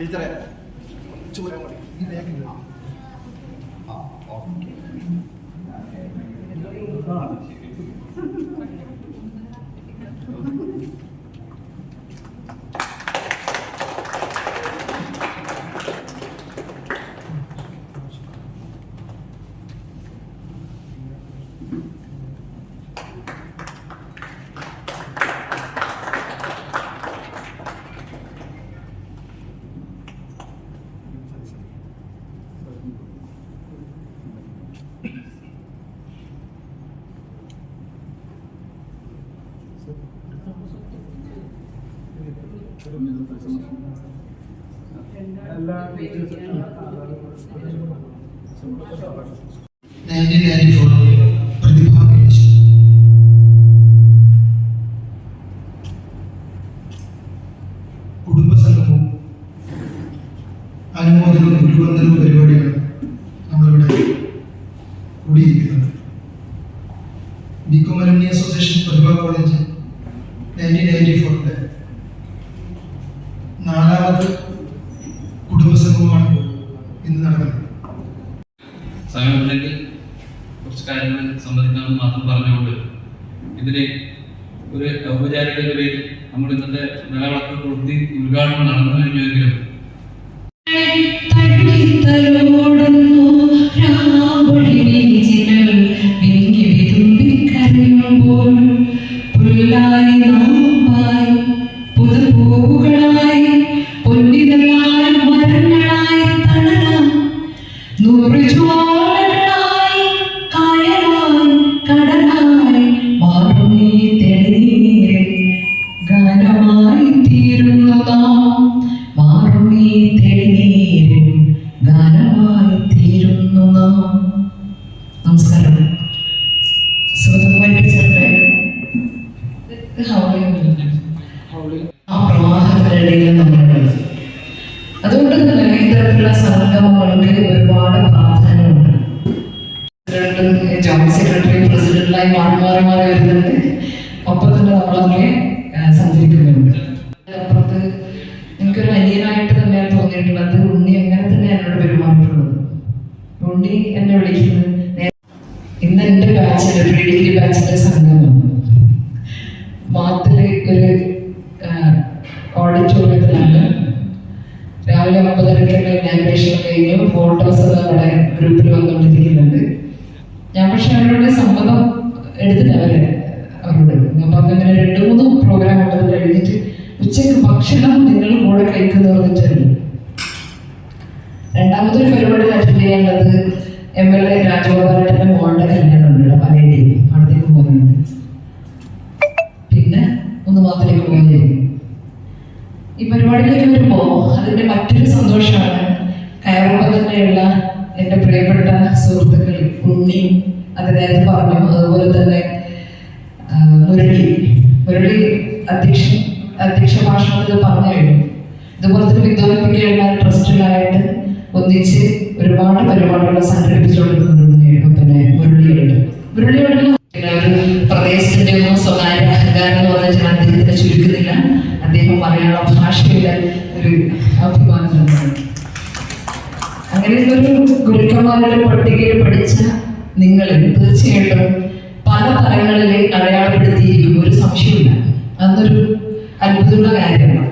ടീച്ചറെ ചൂരാൻ മതി ആ okay nineteen ninety four Prathibha കുടുംബസംഗമവും അനുമോദനവും ഉദ്ഘാടനവും പരിപാടിയാണ് നമ്മളിവിടെ കൂടിയിരിക്കുന്നത്. BCom alumni association Prathibha college nineteen ninety ഫോറിന്റെ നാലാമത് കുടുംബസംഗമമാണ് ഇന്ന് നടക്കുന്നത് സമയമുണ്ടെങ്കിൽ കുറച്ച് കാര്യങ്ങൾ സംബന്ധിക്കാമെന്ന് മാത്രം പറഞ്ഞുകൊണ്ട് ഇതിന് ഒരു ഔപചാരികതയുടെ പേരിൽ നമ്മൾ ഇന്നത്തെ നിലവിളക്ക് കൊടുത്തി ഉദ്ഘാടനം നടന്നു കഴിഞ്ഞെങ്കിലും മാറി മാറി വരുന്നുണ്ട്. ഒപ്പം തന്നെ നമ്മളൊക്കെ ആ, സഞ്ചരിക്കുന്നുണ്ട്. അപ്പുറത്ത് എനിക്കൊരു അനിയനായിട്ട് തന്നെയാണ് തോന്നിയിട്ടുള്ളത്. ഉണ്ണി അങ്ങനെ തന്നെ എന്നോട് പെരുമാറിയിട്ടുള്ളത്. ഉണ്ണി എന്നെ വിളിക്കുന്നത് ഇന്ന് എന്റെ ബാച്ചിന്റെ പ്രീ ഡിഗ്രി ബാച്ചിന്റെ സംഗമം. മാത്തിൽ ഒരു ഓഡിറ്റോറിയത്തിലാണ് രാവിലെ ഒമ്പതരക്കുള്ള ഇനാഗ്രേഷൻ കഴിഞ്ഞു. ഫോട്ടോസ് നമ്മുടെ ഗ്രൂപ്പിൽ വന്നുകൊണ്ടിരിക്കുന്നുണ്ട്. ഞാൻ പക്ഷെ അവരോട് സമ്മതം ഞാൻ പറഞ്ഞിങ്ങനെ രണ്ട് മൂന്ന് പ്രോഗ്രാം ഉണ്ടെന്ന് കഴിഞ്ഞിട്ട് ഉച്ചയ്ക്ക് ഭക്ഷണം നിങ്ങൾ കൂടെ കഴിക്കുന്നു പറഞ്ഞിട്ടല്ല? രണ്ടാമതൊരു പരിപാടി അറ്റൻഡ് ചെയ്യാനുള്ളത് എം എൽ എ രാജഗോപാലേട്ടന്റെ മോളുടെ കല്യാണമുണ്ട് പലയിടയിൽ അവിടത്തേക്ക് പോകുന്നുണ്ട്. പിന്നെ ഒന്ന് മാത്രമേക്ക് പോകുന്നില്ല ഈ പരിപാടിയിലേക്ക് വരുമ്പോൾ അതിന്റെ മറ്റൊരു സന്തോഷമാണ്. കയറുമ്പോൾ തന്നെയുള്ള എന്റെ പ്രിയപ്പെട്ട സുഹൃത്തുക്കൾ ഉണ്ണി അത് നേരത്തെ പറഞ്ഞു. അതുപോലെ തന്നെ മുരളി. മുരളി അധ്യക്ഷ അധ്യക്ഷ ഭാഷണത്തിൽ പറഞ്ഞു കഴിഞ്ഞു. ഇതുപോലെ തന്നെ വിദ്യാർത്ഥികളുടെ ട്രസ്റ്റിലായിട്ട് ഒന്നിച്ച് ഒരുപാട് പരിപാടികൾ സംഘടിപ്പിച്ചുകൊണ്ടിരുന്നത് പിന്നെ മുരളിയോട് മുരളിയോട് ഒരു പ്രദേശത്തിന്റെ സ്വകാര്യ അഹങ്കാരം എന്ന് പറഞ്ഞാൽ അദ്ദേഹത്തിനെ ചുരുക്കുന്നില്ല. അദ്ദേഹം മലയാള ഭാഷയുടെ ഒരു അഭിമാനം അങ്ങനെ ഒരു ഗുരുക്കന്മാരുടെ പട്ടികയിൽ പഠിച്ച നിങ്ങൾ തീർച്ചയായിട്ടും പല തലങ്ങളിലെ അടയാളപ്പെടുത്തിയിരിക്കും ഒരു സംശയമില്ല അതൊരു അത്ഭുതമുള്ള കാര്യമാണ്.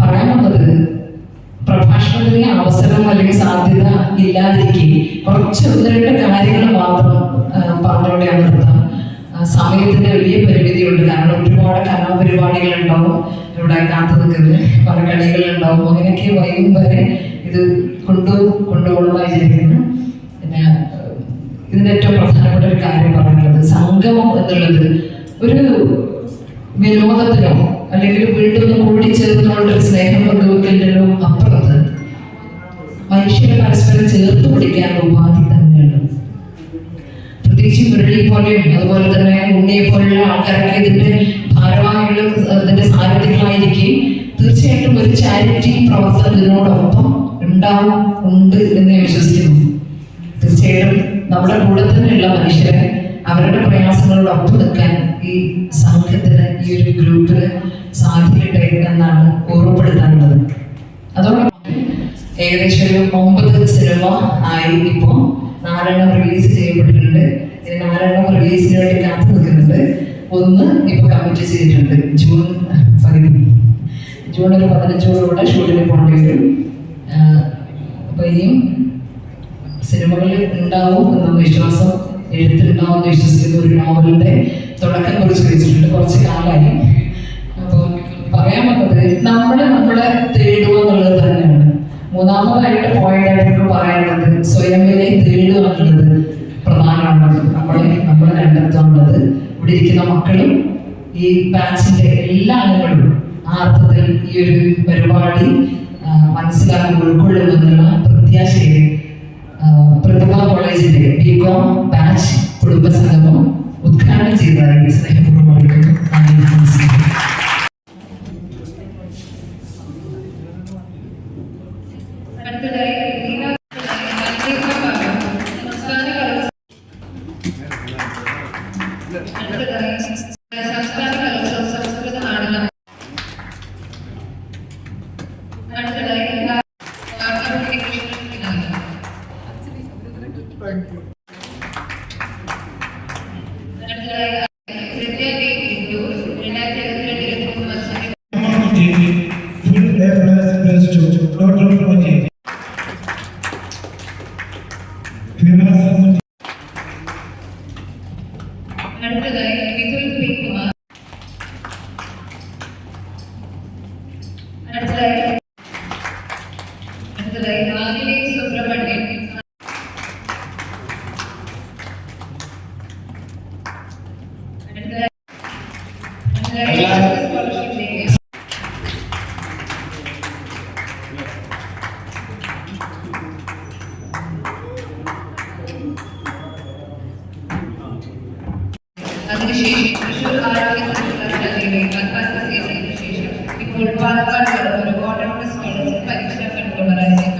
പറയാൻ വന്നത് പ്രഭാഷണത്തിന് അവസരം അല്ലെങ്കിൽ സാധ്യത ഇല്ലാതിരിക്കെ കുറച്ച് ഒന്ന് രണ്ട് കാര്യങ്ങൾ മാത്രം പറഞ്ഞുകൊണ്ടാണ് നിർത്താം. സമയത്തിന്റെ വലിയ പരിമിതിയുണ്ട്. കാരണം ഒരുപാട് കലാപരിപാടികൾ ഉണ്ടാവും ഇവിടെ കാത്തു നിൽക്കുന്നത് പല കളികൾ ഉണ്ടാവും അങ്ങനെയൊക്കെ വൈകും വരെ ഇത് കൊണ്ടു കൊണ്ടുപോകണമെന്ന് വിചാരിക്കുന്നു ഇതിന്റെ ഏറ്റവും പ്രധാനപ്പെട്ട ഒരു കാര്യം പറയുന്നത് സംഗമം എന്നുള്ളത് ഒരു വിനോദത്തിനോ അല്ലെങ്കിൽ വീണ്ടും ഒന്ന് കൂടിച്ചേർന്നുകൊണ്ട് ഒരു സ്നേഹം പങ്കുവെക്കലിനോ അപ്പുറത്ത് മനുഷ്യരെ പരസ്പരം ചേർത്ത് പിടിക്കാനുള്ള ഉപാധി തന്നെയാണ്. പ്രത്യേകിച്ച് മുരളി പോലെയും അതുപോലെ തന്നെ ഉണ്ണിയെ പോലെയുള്ള ആൾക്കാരൊക്കെ ഇതിന്റെ ഭാരവാഹികളും ഇതിന്റെ സാരഥികളായിരിക്കെ തീർച്ചയായിട്ടും ഒരു ചാരിറ്റി പ്രവർത്തനത്തിനോടൊപ്പം ഉണ്ടാവും ഉണ്ട് എന്ന് വിശ്വസിക്കുന്നു. തീർച്ചയായിട്ടും നമ്മുടെ കൂടെ തന്നെയുള്ള മനുഷ്യരെ അവരുടെ പ്രയാസങ്ങളോടൊപ്പം നിൽക്കാൻ ഈ സംഘത്തിന് ഈ ഒരു ഗ്രൂപ്പിന് സാധിക്കട്ടെ എന്നാണ് ഓർമ്മപ്പെടുത്താനുള്ളത്. അതോടൊപ്പം ഏകദേശം ഒരു ഒമ്പത് സിനിമ ആയി ഇപ്പോൾ നാലെണ്ണം റിലീസ് ചെയ്യപ്പെട്ടിട്ടുണ്ട്. ഇനി നാലെണ്ണം റിലീസിന് വേണ്ടി കാത്തു നിൽക്കുന്നുണ്ട് ഒന്ന് ഇപ്പൊ കമ്മിറ്റ് ചെയ്തിട്ടുണ്ട്. ജൂൺ പകുതി ജൂൺ ഒരു പതിനഞ്ചോടുകൂടെ ഷൂട്ടിന് പോകേണ്ടി വരും. അപ്പൊ ഇനിയും സിനിമകൾ ഉണ്ടാവും എന്ന വിശ്വാസം. എഴുത്തുണ്ടാവും വിശ്വസിക്കുന്ന ഒരു നോവലിന്റെ തുടക്കം കുറിച്ച് വെച്ചിട്ടുണ്ട് കുറച്ച് കാലമായി. അപ്പോൾ പറയാൻ പറ്റത് നമ്മുടെ നമ്മളെ തേടുക എന്നുള്ളത് തന്നെയാണ്. മൂന്നാമതായിട്ട് പോയിന്റ് ആയിട്ട് പറയാനുള്ളത് സ്വയംവിലെ തേടുക എന്നുള്ളത് പ്രധാനമാണ്. നമ്മളെ നമ്മൾ കണ്ടെത്താനുള്ളത് ഇവിടെ ഇരിക്കുന്ന മക്കളും ഈ ബാച്ചിന്റെ എല്ലാ അംഗങ്ങളും ആ അർത്ഥത്തിൽ ഈ ഒരു പരിപാടി മനസ്സിലാക്കി ഉൾക്കൊള്ളുമെന്നുള്ള കോളേജിന്റെ ബി കോം ബാച്ച് കുടുംബസംഗമം ഉദ്ഘാടനം ചെയ്തതായി സ്നേഹപൂർവ്വം അറിയിക്കുന്നു നന്ദി നമസ്കാരം അടുത്തതായി മത്സരം Full A plus plus two. Total twenty. ഇപ്പോൾ പാലക്കാട് ഒരു ഓട്ടോണമസ് കോളേജിൽ പരീക്ഷാ കൺട്രോളറായി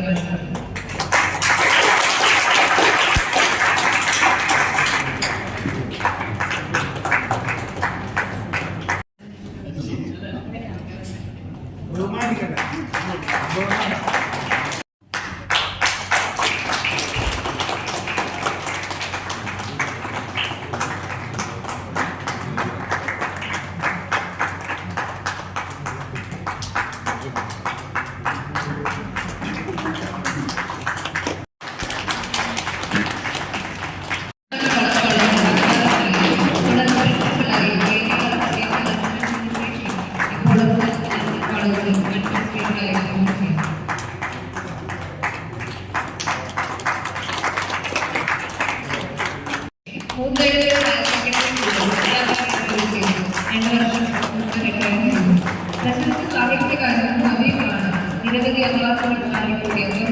가능한 고객님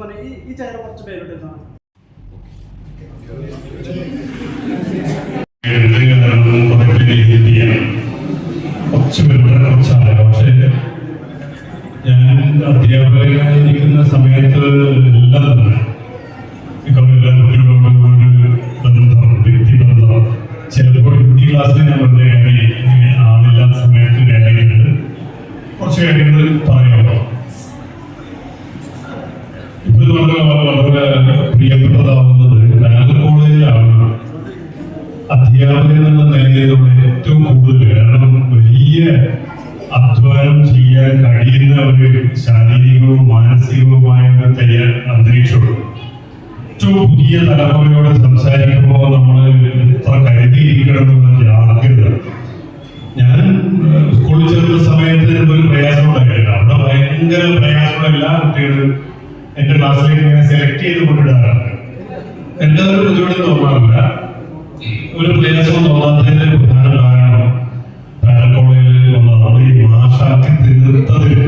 ഈ ഈ ചെയർ കുറച്ച് പേരുണ്ട് കുറച്ച് പേരുടെ കുറച്ചായ പക്ഷേ ഞാൻ അധ്യാപകനായിരിക്കുന്ന സമയത്ത് എല്ലാം ഇക്കൊല്ലം കുട്ടികളോട് ഒരു ചിലപ്പോൾ ഹിന്ദി ക്ലാസ്സിൽ ഞാൻ വെറുതെ പ്രിയപ്പെട്ടതാവുന്നത് കനാൽ കോളേജിലാണ്. അധ്യാപകൻ എന്ന നിലയിലുള്ള ഏറ്റവും കൂടുതൽ കാരണം വലിയ അധ്വാനം ചെയ്യാൻ കഴിയുന്ന ഒരു ശാരീരികവും മാനസികവുമായ ഒരു തയ്യാർ അന്തരീക്ഷമുണ്ട് ഏറ്റവും പുതിയ തലമുറയോട് സംസാരിക്കുമ്പോൾ നമ്മൾ എത്ര കരുതിയിരിക്കണം എന്നുള്ള ജാഗ്രത ഞാൻ സ്കൂളിൽ ചേർന്ന സമയത്ത് ഒരു പ്രയാസം ഉണ്ടായിട്ടില്ല. അവിടെ ഭയങ്കര പ്രയാസമുള്ള എല്ലാ കുട്ടികളും എന്റെ ക്ലാസ്സിലേക്ക് ഇങ്ങനെ സെലക്ട് ചെയ്ത് കൊണ്ടിടാറുണ്ട് എന്താ ഒരു ബുദ്ധിമുട്ട് തോന്നാറില്ല ഒരു പ്രയാസം തോന്നാത്തതിന്റെ പ്രധാന കാരണം താഴെ കോളേജിൽ വന്നതാണ് ഈ ഭാഷ തീർത്തതിൽ